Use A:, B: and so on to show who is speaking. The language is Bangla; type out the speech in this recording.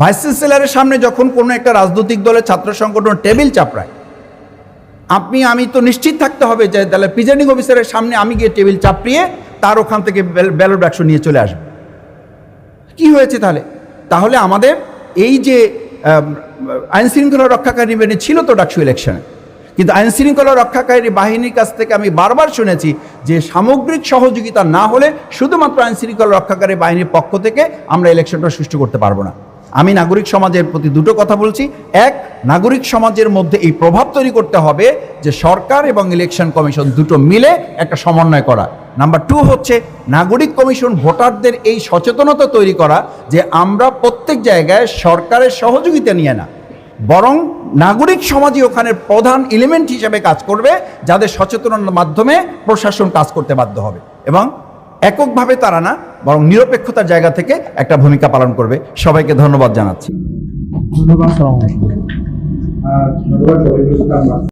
A: ভাইস চ্যান্সেলরের সামনে যখন কোনো একটা রাজনৈতিক দলের ছাত্র সংগঠন টেবিল চাপড়ায়, আপনি, আমি তো নিশ্চিত থাকতে হবে যে তাহলে প্রিজাইডিং অফিসারের সামনে আমি গিয়ে টেবিল চাপড়িয়ে তার ওখান থেকে ব্যালট বাক্স নিয়ে চলে আসবে। কি হয়েছে তাহলে? তাহলে আমাদের এই যে আইন শৃঙ্খলা রক্ষাকারী বাহিনী ছিল তো ডাকসু ইলেকশনে, কিন্তু আইন শৃঙ্খলা রক্ষাকারী বাহিনীর কাছ থেকে আমি বারবার শুনেছি যে সামগ্রিক সহযোগিতা না হলে শুধুমাত্র আইন শৃঙ্খলা রক্ষাকারী বাহিনীর পক্ষ থেকে আমরা ইলেকশনটা সুষ্ঠু করতে পারব না। আমি নাগরিক সমাজের প্রতি দুটো কথা বলছি। এক, নাগরিক সমাজের মধ্যে এই প্রভাব তৈরি করতে হবে যে সরকার এবং ইলেকশন কমিশন দুটো মিলে একটা সমন্বয় করা। নাম্বার টু হচ্ছে, নাগরিক কমিশন ভোটারদের এই সচেতনতা তৈরি করা যে আমরা প্রত্যেক জায়গায় সরকারের সহযোগিতা নিয়ে না, বরং নাগরিক সমাজই ওখানে প্রধান এলিমেন্ট হিসেবে কাজ করবে, যাদের সচেতনতার মাধ্যমে প্রশাসন কাজ করতে বাধ্য হবে। এবং এককভাবে তারা না বরং নিরপেক্ষতার জায়গা থেকে একটা ভূমিকা পালন করবে। সবাইকে ধন্যবাদ জানাচ্ছি।
B: ধন্যবাদ